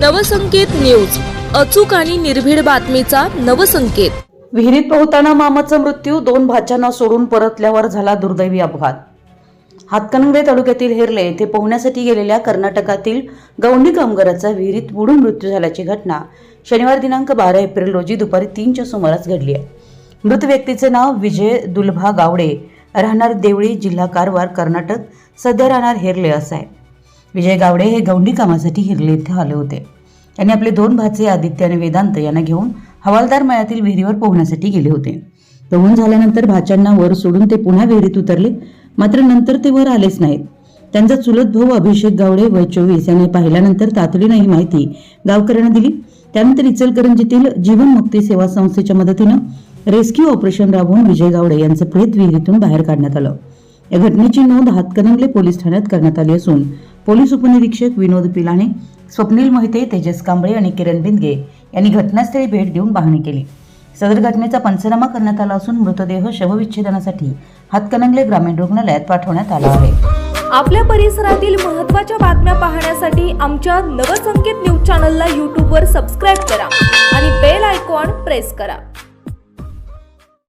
Navsanket news. अचूक आणि निर्भीड बातमीचा नवसंकेत. विहिरीत पोहताना मामाचा मृत्यू दोन भाच्यांना सोडून परतल्यावर झाला दुर्दैवी अपघात. हातकणंगले तालुक्यातील हेरले येथे पोहण्यासाठी गेलेल्या कर्नाटकातील गवंडी कामगाराचा विहिरीत बुडून मृत्यू झाल्याची घटना शनिवार दिनांक बारा एप्रिल रोजी दुपारी तीनच्या सुमारास घडली आहे. मृत व्यक्तीचे नाव विजय दुलभा गावडे राहणार देवळी जिल्हा कारवार कर्नाटक सध्या राहणार हेरले असं आहे. विजय गावडे हे गौंडी कामासाठी हिरले इथे आले होते. त्यांनी आपले दोन भाचे आदित्य आणि वेदांत यांना घेऊन हवालदार मळ्यातील विहिरीवर पोहण्यासाठी गेले होते. पोहून झाल्यानंतर भाच्यांना वर सोडून ते पुन्हा विहिरीत उतरले मात्र नंतर ते वर आलेच नाहीत. त्यांचा चुलत भाऊ अभिषेक गावडे वय चोवीस यांनी पाहिल्यानंतर तातडीनं ही माहिती गावकऱ्यांना दिली. त्यानंतर इचलकरंजीतील जीवनमुक्ती सेवा संस्थेच्या मदतीनं रेस्क्यू ऑपरेशन राबवून विजय गावडे यांचं प्रेत विहिरीतून बाहेर काढण्यात आलं. या घटनेची नोंद हातकणंगले पोलीस ठाण्यात करण्यात आली असून पोलीस उपनिरीक्षक विनोद पिलाणे स्वप्नील मोहिते तेजस कांबळे आणि किरण बिंदगे यांनी घटनास्थळी भेट देऊन पाहणी केली. सदर घटनेचा पंचनामा करण्यात आला असून मृतदेह शवविच्छेदनासाठी हातकणंगले ग्रामीण रुग्णालयात पाठवण्यात आला आहे. आपल्या परिसरातील महत्त्वाच्या बातम्या पाहण्यासाठी आमच्या नवसंकेत न्यूज चॅनलला यूट्यूबवर सबस्क्राईब करा आणि बेल आयकॉन प्रेस करा.